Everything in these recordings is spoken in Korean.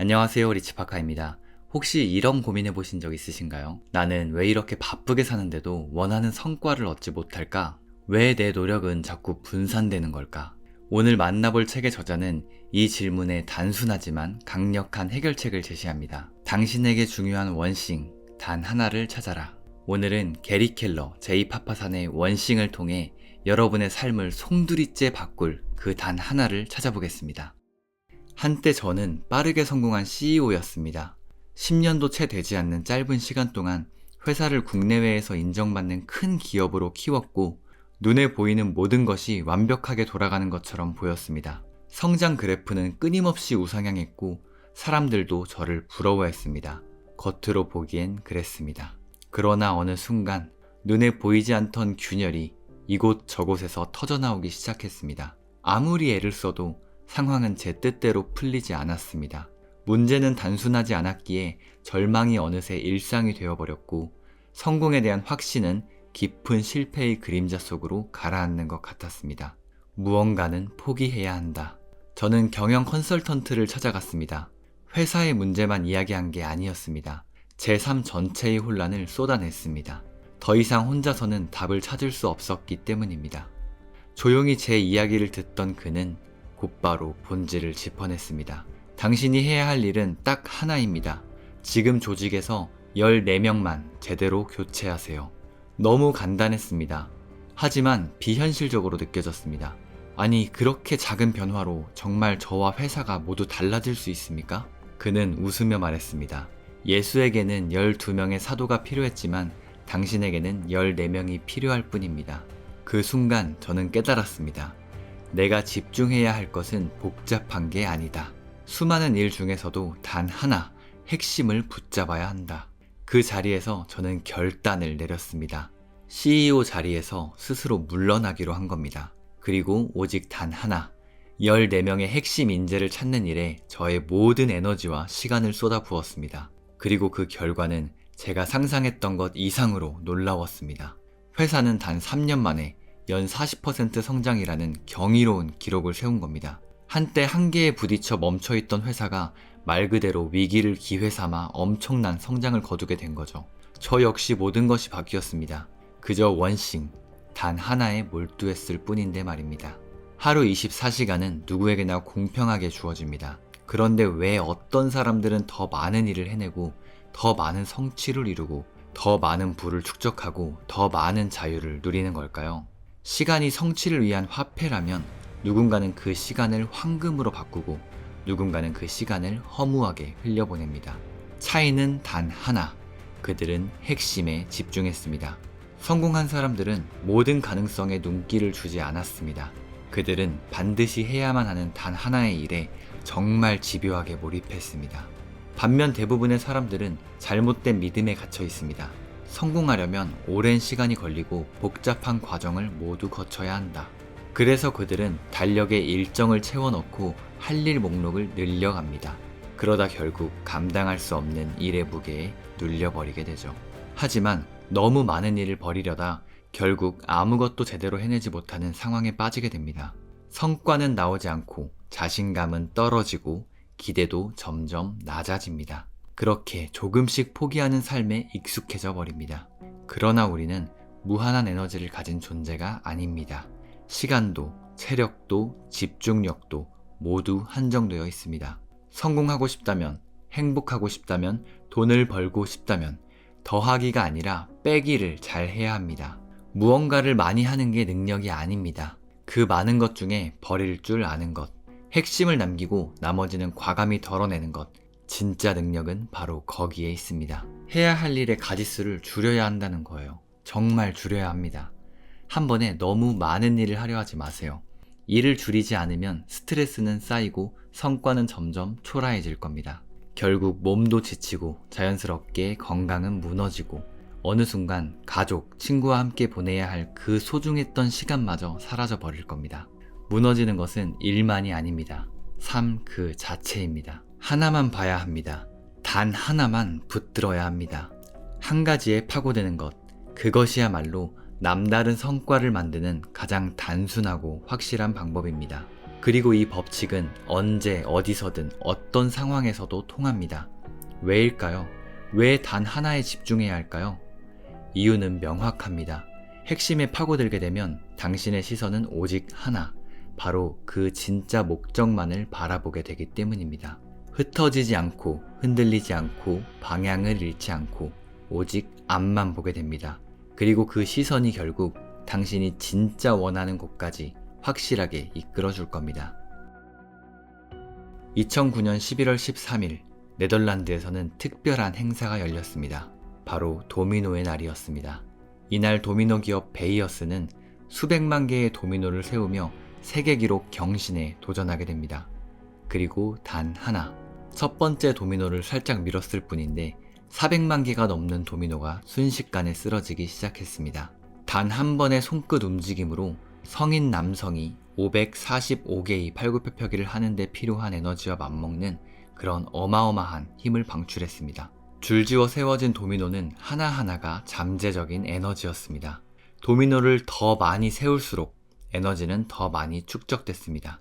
안녕하세요 리치파카입니다. 혹시 이런 고민해 보신 적 있으신가요? 나는 왜 이렇게 바쁘게 사는데도 원하는 성과를 얻지 못할까? 왜 내 노력은 자꾸 분산되는 걸까? 오늘 만나볼 책의 저자는 이 질문에 단순하지만 강력한 해결책을 제시합니다. 당신에게 중요한 원싱, 단 하나를 찾아라. 오늘은 게리 켈러, 제이 파파산의 원싱을 통해 여러분의 삶을 송두리째 바꿀 그 단 하나를 찾아보겠습니다. 한때 저는 빠르게 성공한 CEO였습니다. 10년도 채 되지 않는 짧은 시간 동안 회사를 국내외에서 인정받는 큰 기업으로 키웠고 눈에 보이는 모든 것이 완벽하게 돌아가는 것처럼 보였습니다. 성장 그래프는 끊임없이 우상향했고 사람들도 저를 부러워했습니다. 겉으로 보기엔 그랬습니다. 그러나 어느 순간 눈에 보이지 않던 균열이 이곳 저곳에서 터져나오기 시작했습니다. 아무리 애를 써도 상황은 제 뜻대로 풀리지 않았습니다. 문제는 단순하지 않았기에 절망이 어느새 일상이 되어버렸고 성공에 대한 확신은 깊은 실패의 그림자 속으로 가라앉는 것 같았습니다. 무언가는 포기해야 한다. 저는 경영 컨설턴트를 찾아갔습니다. 회사의 문제만 이야기한 게 아니었습니다. 제삶 전체의 혼란을 쏟아냈습니다. 더 이상 혼자서는 답을 찾을 수 없었기 때문입니다. 조용히 제 이야기를 듣던 그는 곧바로 본질을 짚어냈습니다. 당신이 해야 할 일은 딱 하나입니다. 지금 조직에서 14명만 제대로 교체하세요. 너무 간단했습니다. 하지만 비현실적으로 느껴졌습니다. 아니, 그렇게 작은 변화로 정말 저와 회사가 모두 달라질 수 있습니까? 그는 웃으며 말했습니다. 예수에게는 12명의 사도가 필요했지만 당신에게는 14명이 필요할 뿐입니다. 그 순간 저는 깨달았습니다. 내가 집중해야 할 것은 복잡한 게 아니다. 수많은 일 중에서도 단 하나, 핵심을 붙잡아야 한다. 그 자리에서 저는 결단을 내렸습니다. CEO 자리에서 스스로 물러나기로 한 겁니다. 그리고 오직 단 하나, 14명의 핵심 인재를 찾는 일에 저의 모든 에너지와 시간을 쏟아 부었습니다. 그리고 그 결과는 제가 상상했던 것 이상으로 놀라웠습니다. 회사는 단 3년 만에 연 40% 성장이라는 경이로운 기록을 세운 겁니다. 한때 한계에 부딪혀 멈춰있던 회사가 말 그대로 위기를 기회 삼아 엄청난 성장을 거두게 된 거죠. 저 역시 모든 것이 바뀌었습니다. 그저 원싱, 단 하나에 몰두했을 뿐인데 말입니다. 하루 24시간은 누구에게나 공평하게 주어집니다. 그런데 왜 어떤 사람들은 더 많은 일을 해내고 더 많은 성취를 이루고 더 많은 부를 축적하고 더 많은 자유를 누리는 걸까요? 시간이 성취를 위한 화폐라면 누군가는 그 시간을 황금으로 바꾸고 누군가는 그 시간을 허무하게 흘려보냅니다. 차이는 단 하나. 그들은 핵심에 집중했습니다. 성공한 사람들은 모든 가능성에 눈길을 주지 않았습니다. 그들은 반드시 해야만 하는 단 하나의 일에 정말 집요하게 몰입했습니다. 반면 대부분의 사람들은 잘못된 믿음에 갇혀 있습니다. 성공하려면 오랜 시간이 걸리고 복잡한 과정을 모두 거쳐야 한다. 그래서 그들은 달력에 일정을 채워넣고 할 일 목록을 늘려갑니다. 그러다 결국 감당할 수 없는 일의 무게에 눌려버리게 되죠. 하지만 너무 많은 일을 벌이려다 결국 아무것도 제대로 해내지 못하는 상황에 빠지게 됩니다. 성과는 나오지 않고 자신감은 떨어지고 기대도 점점 낮아집니다. 그렇게 조금씩 포기하는 삶에 익숙해져 버립니다. 그러나 우리는 무한한 에너지를 가진 존재가 아닙니다. 시간도, 체력도, 집중력도 모두 한정되어 있습니다. 성공하고 싶다면, 행복하고 싶다면, 돈을 벌고 싶다면, 더하기가 아니라 빼기를 잘 해야 합니다. 무언가를 많이 하는 게 능력이 아닙니다. 그 많은 것 중에 버릴 줄 아는 것, 핵심을 남기고 나머지는 과감히 덜어내는 것, 진짜 능력은 바로 거기에 있습니다. 해야 할 일의 가지수를 줄여야 한다는 거예요. 정말 줄여야 합니다. 한 번에 너무 많은 일을 하려 하지 마세요. 일을 줄이지 않으면 스트레스는 쌓이고 성과는 점점 초라해질 겁니다. 결국 몸도 지치고 자연스럽게 건강은 무너지고 어느 순간 가족, 친구와 함께 보내야 할 그 소중했던 시간마저 사라져 버릴 겁니다. 무너지는 것은 일만이 아닙니다. 삶 그 자체입니다. 하나만 봐야 합니다. 단 하나만 붙들어야 합니다. 한 가지에 파고드는 것, 그것이야말로 남다른 성과를 만드는 가장 단순하고 확실한 방법입니다. 그리고 이 법칙은 언제 어디서든 어떤 상황에서도 통합니다. 왜일까요? 왜 단 하나에 집중해야 할까요? 이유는 명확합니다. 핵심에 파고들게 되면 당신의 시선은 오직 하나, 바로 그 진짜 목적만을 바라보게 되기 때문입니다. 흩어지지 않고 흔들리지 않고 방향을 잃지 않고 오직 앞만 보게 됩니다. 그리고 그 시선이 결국 당신이 진짜 원하는 곳까지 확실하게 이끌어 줄 겁니다. 2009년 11월 13일 네덜란드에서는 특별한 행사가 열렸습니다. 바로 도미노의 날이었습니다. 이날 도미노 기업 베이어스는 수백만 개의 도미노를 세우며 세계 기록 경신에 도전하게 됩니다. 그리고 단 하나, 첫 번째 도미노를 살짝 밀었을 뿐인데 400만 개가 넘는 도미노가 순식간에 쓰러지기 시작했습니다. 단 한 번의 손끝 움직임으로 성인 남성이 545개의 팔굽혀펴기를 하는데 필요한 에너지와 맞먹는 그런 어마어마한 힘을 방출했습니다. 줄지어 세워진 도미노는 하나하나가 잠재적인 에너지였습니다. 도미노를 더 많이 세울수록 에너지는 더 많이 축적됐습니다.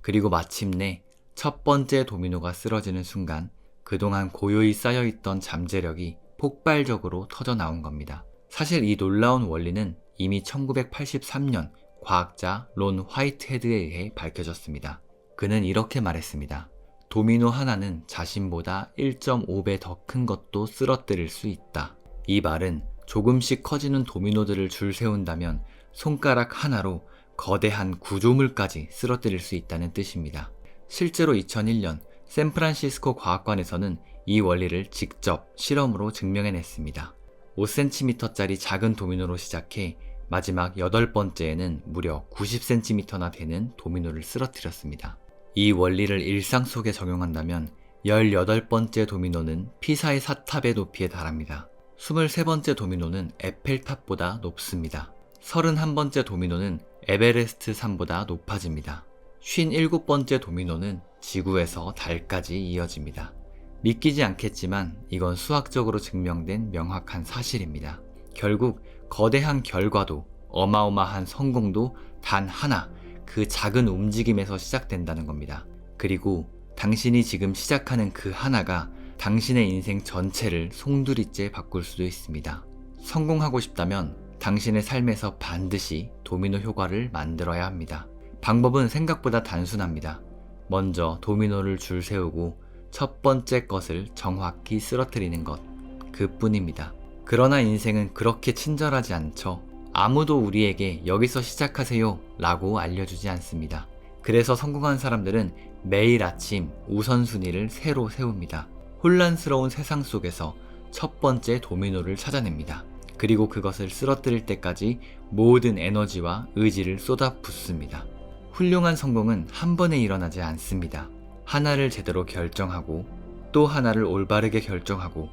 그리고 마침내 첫 번째 도미노가 쓰러지는 순간 그동안 고요히 쌓여있던 잠재력이 폭발적으로 터져 나온 겁니다. 사실 이 놀라운 원리는 이미 1983년 과학자 론 화이트헤드에 의해 밝혀졌습니다. 그는 이렇게 말했습니다. 도미노 하나는 자신보다 1.5배 더 큰 것도 쓰러뜨릴 수 있다. 이 말은 조금씩 커지는 도미노들을 줄 세운다면 손가락 하나로 거대한 구조물까지 쓰러뜨릴 수 있다는 뜻입니다. 실제로 2001년 샌프란시스코 과학관에서는 이 원리를 직접 실험으로 증명해냈습니다. 5cm짜리 작은 도미노로 시작해 마지막 8번째에는 무려 90cm나 되는 도미노를 쓰러뜨렸습니다. 이 원리를 일상 속에 적용한다면 18번째 도미노는 피사의 사탑의 높이에 달합니다. 23번째 도미노는 에펠탑보다 높습니다. 31번째 도미노는 에베레스트 산보다 높아집니다. 57번째 도미노는 지구에서 달까지 이어집니다. 믿기지 않겠지만 이건 수학적으로 증명된 명확한 사실입니다. 결국 거대한 결과도 어마어마한 성공도 단 하나 그 작은 움직임에서 시작된다는 겁니다. 그리고 당신이 지금 시작하는 그 하나가 당신의 인생 전체를 송두리째 바꿀 수도 있습니다. 성공하고 싶다면 당신의 삶에서 반드시 도미노 효과를 만들어야 합니다. 방법은 생각보다 단순합니다. 먼저 도미노를 줄 세우고 첫 번째 것을 정확히 쓰러뜨리는 것. 그 뿐입니다. 그러나 인생은 그렇게 친절하지 않죠. 아무도 우리에게 여기서 시작하세요 라고 알려주지 않습니다. 그래서 성공한 사람들은 매일 아침 우선순위를 새로 세웁니다. 혼란스러운 세상 속에서 첫 번째 도미노를 찾아냅니다. 그리고 그것을 쓰러뜨릴 때까지 모든 에너지와 의지를 쏟아 붓습니다. 훌륭한 성공은 한 번에 일어나지 않습니다. 하나를 제대로 결정하고 또 하나를 올바르게 결정하고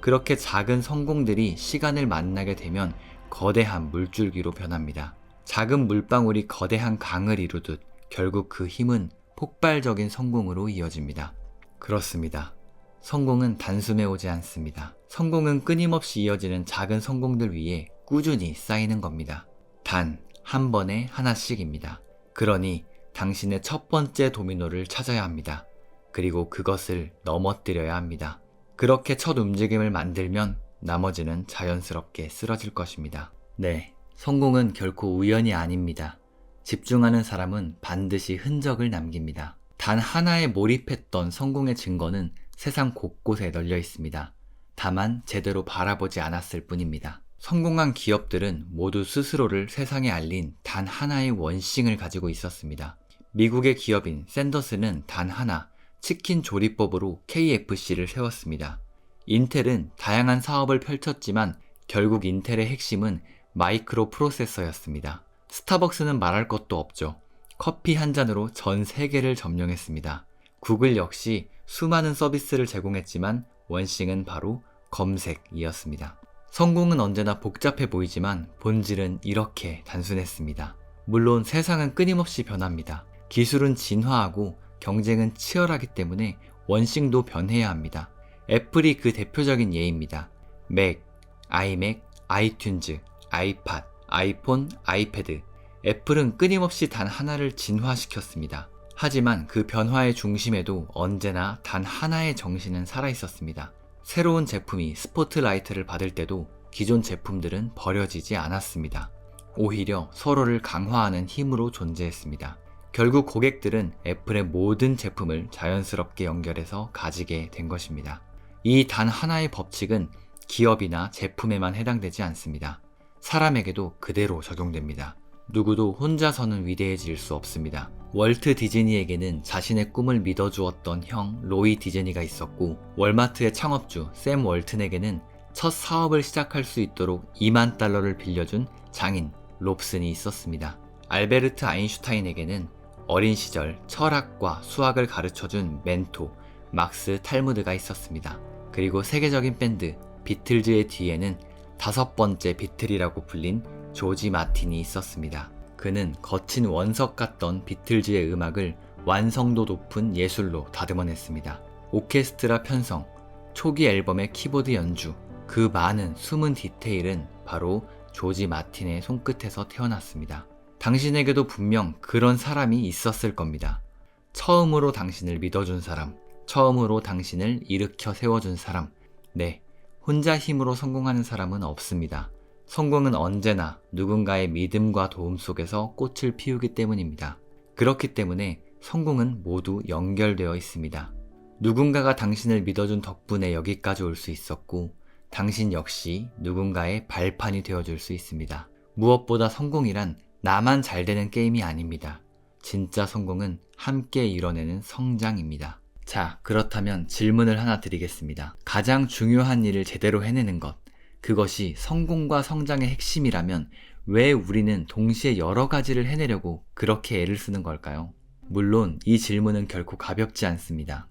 그렇게 작은 성공들이 시간을 만나게 되면 거대한 물줄기로 변합니다. 작은 물방울이 거대한 강을 이루듯 결국 그 힘은 폭발적인 성공으로 이어집니다. 그렇습니다. 성공은 단숨에 오지 않습니다. 성공은 끊임없이 이어지는 작은 성공들 위에 꾸준히 쌓이는 겁니다. 단 한 번에 하나씩입니다. 그러니 당신의 첫 번째 도미노를 찾아야 합니다. 그리고 그것을 넘어뜨려야 합니다. 그렇게 첫 움직임을 만들면 나머지는 자연스럽게 쓰러질 것입니다. 네, 성공은 결코 우연이 아닙니다. 집중하는 사람은 반드시 흔적을 남깁니다. 단 하나에 몰입했던 성공의 증거는 세상 곳곳에 널려 있습니다. 다만 제대로 바라보지 않았을 뿐입니다. 성공한 기업들은 모두 스스로를 세상에 알린 단 하나의 원싱을 가지고 있었습니다. 미국의 기업인 샌더스는 단 하나, 치킨 조리법으로 KFC를 세웠습니다. 인텔은 다양한 사업을 펼쳤지만 결국 인텔의 핵심은 마이크로 프로세서였습니다. 스타벅스는 말할 것도 없죠. 커피 한 잔으로 전 세계를 점령했습니다. 구글 역시 수많은 서비스를 제공했지만 원싱은 바로 검색이었습니다. 성공은 언제나 복잡해 보이지만 본질은 이렇게 단순했습니다. 물론 세상은 끊임없이 변합니다. 기술은 진화하고 경쟁은 치열하기 때문에 원싱도 변해야 합니다. 애플이 그 대표적인 예입니다. 맥, 아이맥, 아이튠즈, 아이팟, 아이폰, 아이패드. 애플은 끊임없이 단 하나를 진화시켰습니다. 하지만 그 변화의 중심에도 언제나 단 하나의 정신은 살아 있었습니다. 새로운 제품이 스포트라이트를 받을 때도 기존 제품들은 버려지지 않았습니다. 오히려 서로를 강화하는 힘으로 존재했습니다. 결국 고객들은 애플의 모든 제품을 자연스럽게 연결해서 가지게 된 것입니다. 이 단 하나의 법칙은 기업이나 제품에만 해당되지 않습니다. 사람에게도 그대로 적용됩니다. 누구도 혼자서는 위대해질 수 없습니다. 월트 디즈니에게는 자신의 꿈을 믿어주었던 형 로이 디즈니가 있었고 월마트의 창업주 샘 월튼에게는 첫 사업을 시작할 수 있도록 2만 달러를 빌려준 장인 롭슨이 있었습니다. 알베르트 아인슈타인에게는 어린 시절 철학과 수학을 가르쳐준 멘토 막스 탈무드가 있었습니다. 그리고 세계적인 밴드 비틀즈의 뒤에는 다섯 번째 비틀이라고 불린 조지 마틴이 있었습니다. 그는 거친 원석 같던 비틀즈의 음악을 완성도 높은 예술로 다듬어냈습니다. 오케스트라 편성, 초기 앨범의 키보드 연주, 그 많은 숨은 디테일은 바로 조지 마틴의 손끝에서 태어났습니다. 당신에게도 분명 그런 사람이 있었을 겁니다. 처음으로 당신을 믿어준 사람, 처음으로 당신을 일으켜 세워준 사람. 네, 혼자 힘으로 성공하는 사람은 없습니다. 성공은 언제나 누군가의 믿음과 도움 속에서 꽃을 피우기 때문입니다. 그렇기 때문에 성공은 모두 연결되어 있습니다. 누군가가 당신을 믿어준 덕분에 여기까지 올 수 있었고, 당신 역시 누군가의 발판이 되어줄 수 있습니다. 무엇보다 성공이란 나만 잘 되는 게임이 아닙니다. 진짜 성공은 함께 이뤄내는 성장입니다. 자, 그렇다면 질문을 하나 드리겠습니다. 가장 중요한 일을 제대로 해내는 것, 그것이 성공과 성장의 핵심이라면 왜 우리는 동시에 여러 가지를 해내려고 그렇게 애를 쓰는 걸까요? 물론 이 질문은 결코 가볍지 않습니다.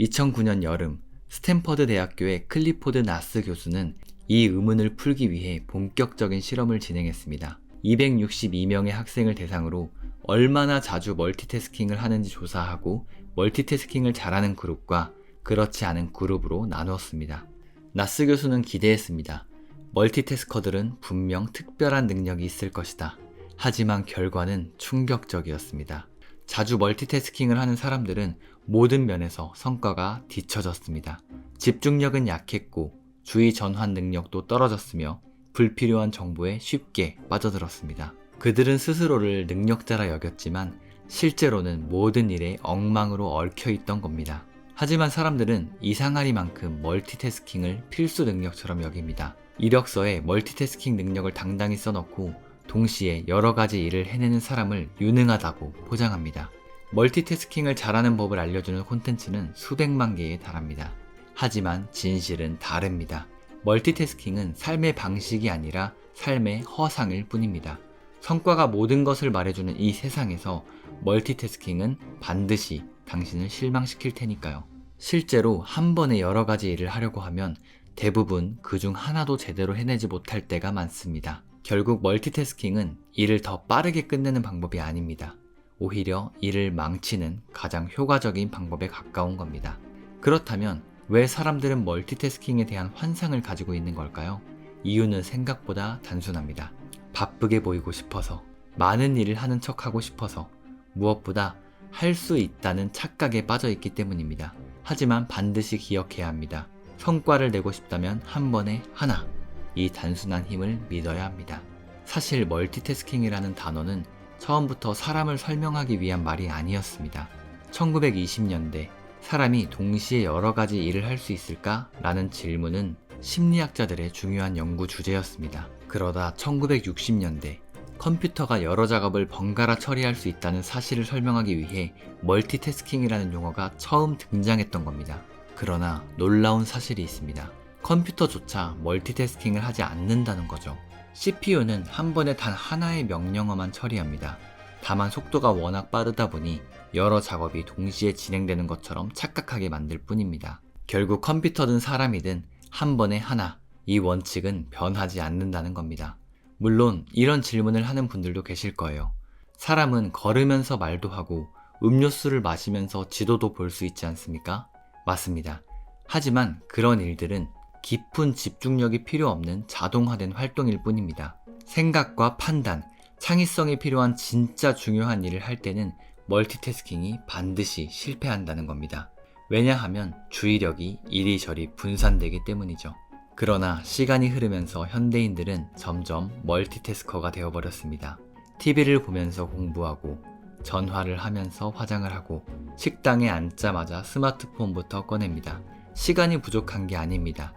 2009년 여름, 스탠퍼드 대학교의 클리포드 나스 교수는 이 의문을 풀기 위해 본격적인 실험을 진행했습니다. 262명의 학생을 대상으로 얼마나 자주 멀티태스킹을 하는지 조사하고 멀티태스킹을 잘하는 그룹과 그렇지 않은 그룹으로 나누었습니다. 나스 교수는 기대했습니다. 멀티태스커들은 분명 특별한 능력이 있을 것이다. 하지만 결과는 충격적이었습니다. 자주 멀티태스킹을 하는 사람들은 모든 면에서 성과가 뒤처졌습니다. 집중력은 약했고 주의 전환 능력도 떨어졌으며 불필요한 정보에 쉽게 빠져들었습니다. 그들은 스스로를 능력자라 여겼지만 실제로는 모든 일에 엉망으로 얽혀 있던 겁니다. 하지만 사람들은 이상하리만큼 멀티태스킹을 필수 능력처럼 여깁니다. 이력서에 멀티태스킹 능력을 당당히 써놓고 동시에 여러 가지 일을 해내는 사람을 유능하다고 포장합니다. 멀티태스킹을 잘하는 법을 알려주는 콘텐츠는 수백만 개에 달합니다. 하지만 진실은 다릅니다. 멀티태스킹은 삶의 방식이 아니라 삶의 허상일 뿐입니다. 성과가 모든 것을 말해주는 이 세상에서 멀티태스킹은 반드시 당신을 실망시킬 테니까요. 실제로 한 번에 여러 가지 일을 하려고 하면 대부분 그 중 하나도 제대로 해내지 못할 때가 많습니다. 결국 멀티태스킹은 일을 더 빠르게 끝내는 방법이 아닙니다. 오히려 일을 망치는 가장 효과적인 방법에 가까운 겁니다. 그렇다면 왜 사람들은 멀티태스킹에 대한 환상을 가지고 있는 걸까요? 이유는 생각보다 단순합니다. 바쁘게 보이고 싶어서, 많은 일을 하는 척 하고 싶어서, 무엇보다 할 수 있다는 착각에 빠져 있기 때문입니다. 하지만 반드시 기억해야 합니다. 성과를 내고 싶다면 한 번에 하나. 이 단순한 힘을 믿어야 합니다. 사실 멀티태스킹이라는 단어는 처음부터 사람을 설명하기 위한 말이 아니었습니다. 1920년대 사람이 동시에 여러 가지 일을 할 수 있을까? 라는 질문은 심리학자들의 중요한 연구 주제였습니다. 그러다 1960년대 컴퓨터가 여러 작업을 번갈아 처리할 수 있다는 사실을 설명하기 위해 멀티태스킹이라는 용어가 처음 등장했던 겁니다. 그러나 놀라운 사실이 있습니다. 컴퓨터조차 멀티태스킹을 하지 않는다는 거죠. CPU는 한 번에 단 하나의 명령어만 처리합니다. 다만 속도가 워낙 빠르다 보니 여러 작업이 동시에 진행되는 것처럼 착각하게 만들 뿐입니다. 결국 컴퓨터든 사람이든 한 번에 하나, 이 원칙은 변하지 않는다는 겁니다. 물론 이런 질문을 하는 분들도 계실 거예요. 사람은 걸으면서 말도 하고 음료수를 마시면서 지도도 볼 수 있지 않습니까? 맞습니다. 하지만 그런 일들은 깊은 집중력이 필요 없는 자동화된 활동일 뿐입니다. 생각과 판단, 창의성이 필요한 진짜 중요한 일을 할 때는 멀티태스킹이 반드시 실패한다는 겁니다. 왜냐하면 주의력이 이리저리 분산되기 때문이죠. 그러나 시간이 흐르면서 현대인들은 점점 멀티태스커가 되어버렸습니다. TV를 보면서 공부하고, 전화를 하면서 화장을 하고, 식당에 앉자마자 스마트폰부터 꺼냅니다. 시간이 부족한 게 아닙니다.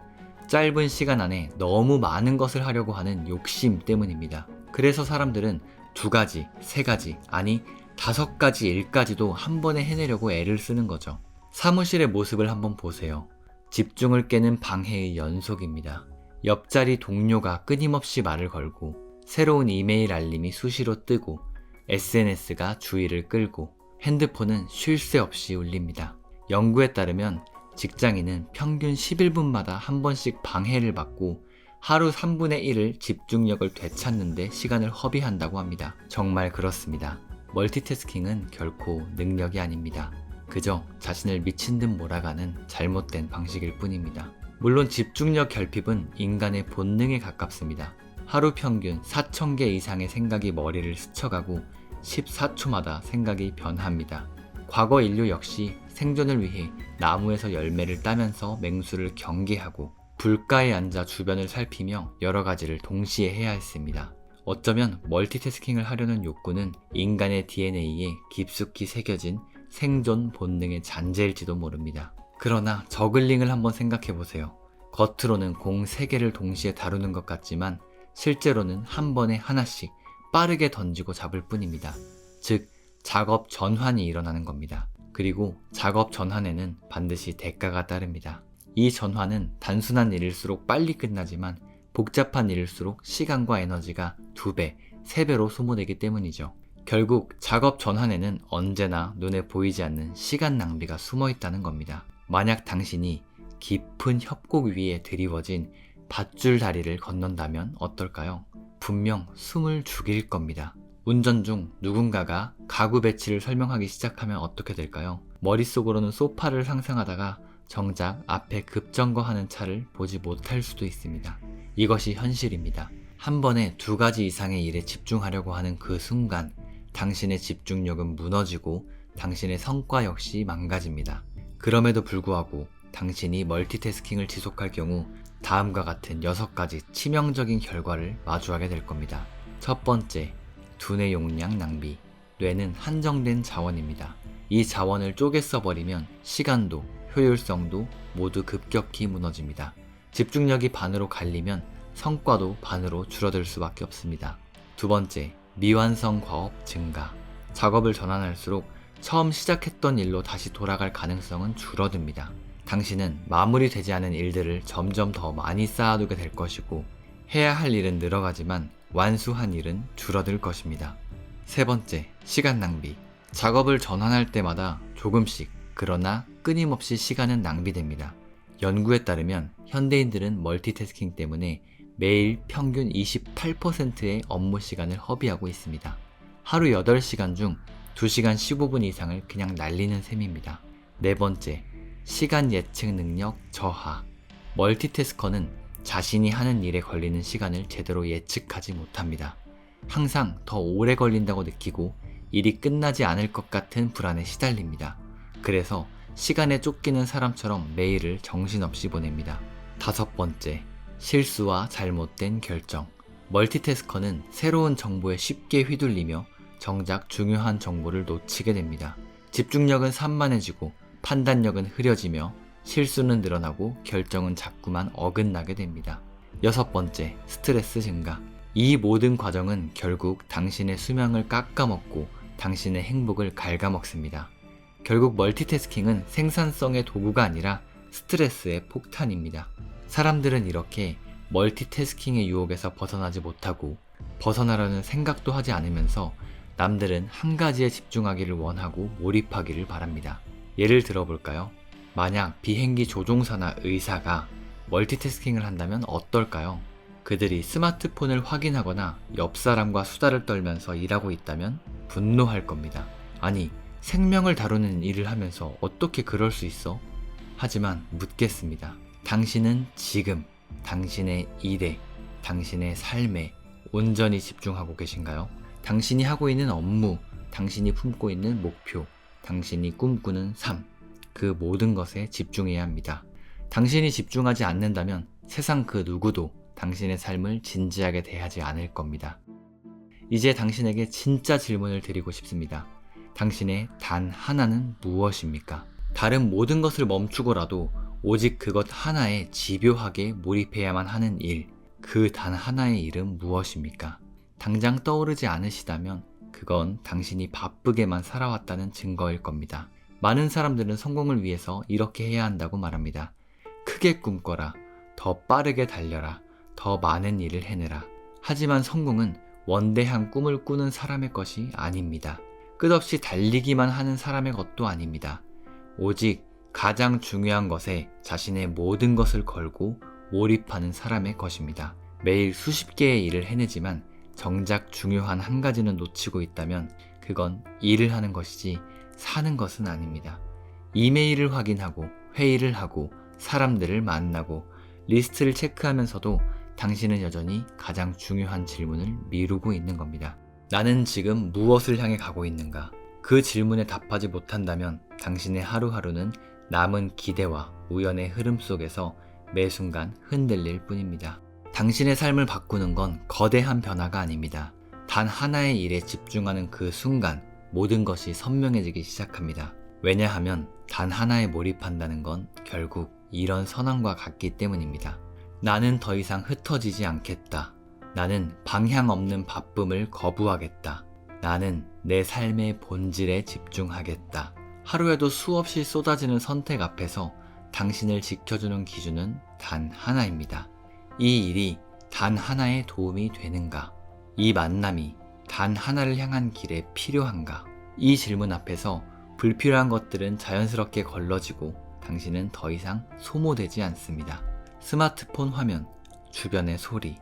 짧은 시간 안에 너무 많은 것을 하려고 하는 욕심 때문입니다. 그래서 사람들은 두 가지, 세 가지, 아니 다섯 가지 일까지도 한 번에 해내려고 애를 쓰는 거죠. 사무실의 모습을 한번 보세요. 집중을 깨는 방해의 연속입니다. 옆자리 동료가 끊임없이 말을 걸고, 새로운 이메일 알림이 수시로 뜨고, SNS가 주의를 끌고, 핸드폰은 쉴 새 없이 울립니다. 연구에 따르면 직장인은 평균 11분마다 한 번씩 방해를 받고 하루 3분의 1을 집중력을 되찾는데 시간을 허비한다고 합니다. 정말 그렇습니다. 멀티태스킹은 결코 능력이 아닙니다. 그저 자신을 미친 듯 몰아가는 잘못된 방식일 뿐입니다. 물론 집중력 결핍은 인간의 본능에 가깝습니다. 하루 평균 4,000개 이상의 생각이 머리를 스쳐가고 14초마다 생각이 변합니다. 과거 인류 역시 생존을 위해 나무에서 열매를 따면서 맹수를 경계하고 불가에 앉아 주변을 살피며 여러 가지를 동시에 해야 했습니다. 어쩌면 멀티태스킹을 하려는 욕구는 인간의 DNA에 깊숙이 새겨진 생존 본능의 잔재일지도 모릅니다. 그러나 저글링을 한번 생각해 보세요. 겉으로는 공 3개를 동시에 다루는 것 같지만 실제로는 한 번에 하나씩 빠르게 던지고 잡을 뿐입니다. 즉, 작업 전환이 일어나는 겁니다. 그리고 작업 전환에는 반드시 대가가 따릅니다. 이 전환은 단순한 일일수록 빨리 끝나지만 복잡한 일일수록 시간과 에너지가 두 배, 세 배로 소모되기 때문이죠. 결국 작업 전환에는 언제나 눈에 보이지 않는 시간 낭비가 숨어 있다는 겁니다. 만약 당신이 깊은 협곡 위에 드리워진 밧줄 다리를 건넌다면 어떨까요? 분명 숨을 죽일 겁니다. 운전 중 누군가가 가구 배치를 설명하기 시작하면 어떻게 될까요? 머릿속으로는 소파를 상상하다가 정작 앞에 급정거하는 차를 보지 못할 수도 있습니다. 이것이 현실입니다. 한 번에 두 가지 이상의 일에 집중하려고 하는 그 순간 당신의 집중력은 무너지고 당신의 성과 역시 망가집니다. 그럼에도 불구하고 당신이 멀티태스킹을 지속할 경우 다음과 같은 6가지 치명적인 결과를 마주하게 될 겁니다. 첫 번째, 두뇌 용량 낭비. 뇌는 한정된 자원입니다. 이 자원을 쪼개 써버리면 시간도 효율성도 모두 급격히 무너집니다. 집중력이 반으로 갈리면 성과도 반으로 줄어들 수밖에 없습니다. 두 번째, 미완성 과업 증가. 작업을 전환할수록 처음 시작했던 일로 다시 돌아갈 가능성은 줄어듭니다. 당신은 마무리되지 않은 일들을 점점 더 많이 쌓아두게 될 것이고, 해야 할 일은 늘어가지만 완수한 일은 줄어들 것입니다. 세 번째, 시간 낭비. 작업을 전환할 때마다 조금씩, 그러나 끊임없이 시간은 낭비됩니다. 연구에 따르면 현대인들은 멀티태스킹 때문에 매일 평균 28%의 업무 시간을 허비하고 있습니다. 하루 8시간 중 2시간 15분 이상을 그냥 날리는 셈입니다. 네 번째, 시간 예측 능력 저하. 멀티태스커는 자신이 하는 일에 걸리는 시간을 제대로 예측하지 못합니다. 항상 더 오래 걸린다고 느끼고 일이 끝나지 않을 것 같은 불안에 시달립니다. 그래서 시간에 쫓기는 사람처럼 매일을 정신없이 보냅니다. 다섯 번째, 실수와 잘못된 결정. 멀티태스커는 새로운 정보에 쉽게 휘둘리며 정작 중요한 정보를 놓치게 됩니다. 집중력은 산만해지고 판단력은 흐려지며 실수는 늘어나고 결정은 자꾸만 어긋나게 됩니다. 여섯 번째, 스트레스 증가. 이 모든 과정은 결국 당신의 수명을 깎아먹고 당신의 행복을 갉아먹습니다. 결국 멀티태스킹은 생산성의 도구가 아니라 스트레스의 폭탄입니다. 사람들은 이렇게 멀티태스킹의 유혹에서 벗어나지 못하고 벗어나려는 생각도 하지 않으면서 남들은 한 가지에 집중하기를 원하고 몰입하기를 바랍니다. 예를 들어볼까요? 만약 비행기 조종사나 의사가 멀티태스킹을 한다면 어떨까요? 그들이 스마트폰을 확인하거나 옆 사람과 수다를 떨면서 일하고 있다면 분노할 겁니다. 아니, 생명을 다루는 일을 하면서 어떻게 그럴 수 있어? 하지만 묻겠습니다. 당신은 지금 당신의 일에, 당신의 삶에 온전히 집중하고 계신가요? 당신이 하고 있는 업무, 당신이 품고 있는 목표, 당신이 꿈꾸는 삶, 그 모든 것에 집중해야 합니다. 당신이 집중하지 않는다면 세상 그 누구도 당신의 삶을 진지하게 대하지 않을 겁니다. 이제 당신에게 진짜 질문을 드리고 싶습니다. 당신의 단 하나는 무엇입니까? 다른 모든 것을 멈추고라도 오직 그것 하나에 집요하게 몰입해야만 하는 일, 그 단 하나의 일은 무엇입니까? 당장 떠오르지 않으시다면 그건 당신이 바쁘게만 살아왔다는 증거일 겁니다. 많은 사람들은 성공을 위해서 이렇게 해야 한다고 말합니다. 크게 꿈꿔라. 더 빠르게 달려라. 더 많은 일을 해내라. 하지만 성공은 원대한 꿈을 꾸는 사람의 것이 아닙니다. 끝없이 달리기만 하는 사람의 것도 아닙니다. 오직 가장 중요한 것에 자신의 모든 것을 걸고 몰입하는 사람의 것입니다. 매일 수십 개의 일을 해내지만 정작 중요한 한 가지는 놓치고 있다면 그건 일을 하는 것이지 사는 것은 아닙니다. 이메일을 확인하고 회의를 하고 사람들을 만나고 리스트를 체크하면서도 당신은 여전히 가장 중요한 질문을 미루고 있는 겁니다. 나는 지금 무엇을 향해 가고 있는가? 그 질문에 답하지 못한다면 당신의 하루하루는 남은 기대와 우연의 흐름 속에서 매 순간 흔들릴 뿐입니다. 당신의 삶을 바꾸는 건 거대한 변화가 아닙니다. 단 하나의 일에 집중하는 그 순간 모든 것이 선명해지기 시작합니다. 왜냐하면 단 하나에 몰입한다는 건 결국 이런 선언과 같기 때문입니다. 나는 더 이상 흩어지지 않겠다. 나는 방향 없는 바쁨을 거부하겠다. 나는 내 삶의 본질에 집중하겠다. 하루에도 수없이 쏟아지는 선택 앞에서 당신을 지켜주는 기준은 단 하나입니다. 이 일이 단 하나의 도움이 되는가? 이 만남이 단 하나를 향한 길에 필요한가? 이 질문 앞에서 불필요한 것들은 자연스럽게 걸러지고 당신은 더 이상 소모되지 않습니다. 스마트폰 화면, 주변의 소리,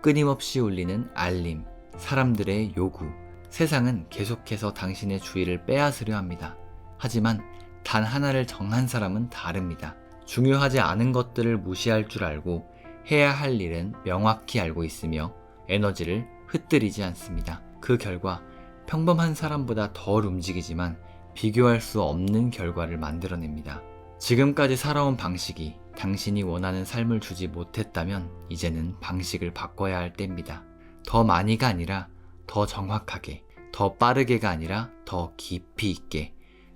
끊임없이 울리는 알림, 사람들의 요구, 세상은 계속해서 당신의 주의를 빼앗으려 합니다. 하지만 단 하나를 정한 사람은 다릅니다. 중요하지 않은 것들을 무시할 줄 알고 해야 할 일은 명확히 알고 있으며 에너지를 흩뜨리지 않습니다. 그 결과 평범한 사람보다 덜 움직이지만 비교할 수 없는 결과를 만들어냅니다. 지금까지 살아온 방식이 당신이 원하는 삶을 주지 못했다면 이제는 방식을 바꿔야 할 때입니다. 더 많이가 아니라 더 정확하게, 더 빠르게가 아니라 더 깊이 있게,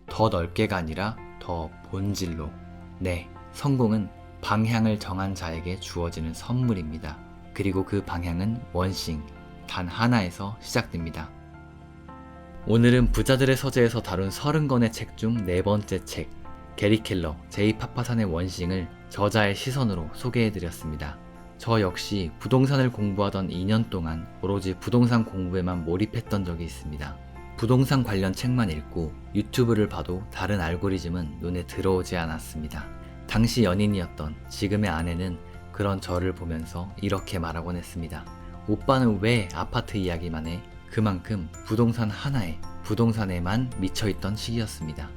더 넓게가 아니라 더 본질로. 네, 성공은 방향을 정한 자에게 주어지는 선물입니다. 그리고 그 방향은 원싱, 단 하나에서 시작됩니다. 오늘은 부자들의 서재에서 다룬 30권의 책 중 네 번째 책, 게리 켈러, 제이 파파산의 원싱을 저자의 시선으로 소개해드렸습니다. 저 역시 부동산을 공부하던 2년 동안 오로지 부동산 공부에만 몰입했던 적이 있습니다. 부동산 관련 책만 읽고 유튜브를 봐도 다른 알고리즘은 눈에 들어오지 않았습니다. 당시 연인이었던 지금의 아내는 그런 저를 보면서 이렇게 말하곤 했습니다. 오빠는 왜 아파트 이야기만 해? 그만큼 부동산 하나에, 부동산에만 미쳐있던 시기였습니다.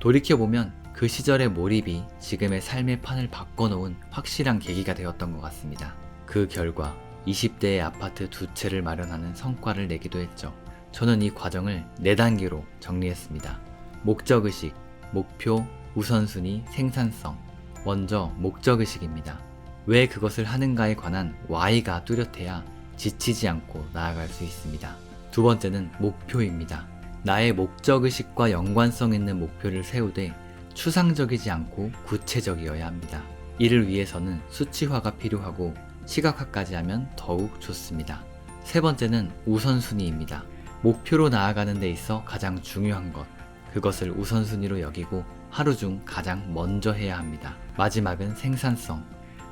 돌이켜보면 그 시절의 몰입이 지금의 삶의 판을 바꿔놓은 확실한 계기가 되었던 것 같습니다. 그 결과 20대의 아파트 두 채를 마련하는 성과를 내기도 했죠. 저는 이 과정을 4단계로 정리했습니다. 목적의식, 목표, 우선순위, 생산성. 먼저 목적의식입니다. 왜 그것을 하는가에 관한 Y가 뚜렷해야 지치지 않고 나아갈 수 있습니다. 두 번째는 목표입니다. 나의 목적의식과 연관성 있는 목표를 세우되 추상적이지 않고 구체적이어야 합니다. 이를 위해서는 수치화가 필요하고 시각화까지 하면 더욱 좋습니다. 세 번째는 우선순위입니다. 목표로 나아가는 데 있어 가장 중요한 것, 그것을 우선순위로 여기고 하루 중 가장 먼저 해야 합니다. 마지막은 생산성.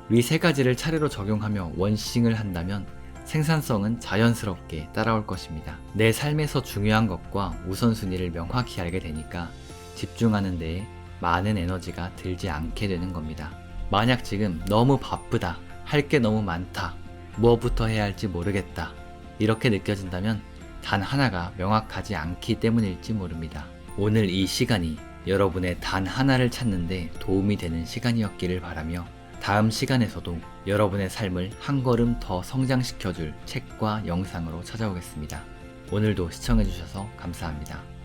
위 세 가지를 차례로 적용하며 원싱을 한다면 생산성은 자연스럽게 따라올 것입니다. 내 삶에서 중요한 것과 우선순위를 명확히 알게 되니까 집중하는 데에 많은 에너지가 들지 않게 되는 겁니다. 만약 지금 너무 바쁘다, 할 게 너무 많다, 무엇부터 해야 할지 모르겠다, 이렇게 느껴진다면 단 하나가 명확하지 않기 때문일지 모릅니다. 오늘 이 시간이 여러분의 단 하나를 찾는데 도움이 되는 시간이었기를 바라며 다음 시간에서도 여러분의 삶을 한 걸음 더 성장시켜줄 책과 영상으로 찾아오겠습니다. 오늘도 시청해주셔서 감사합니다.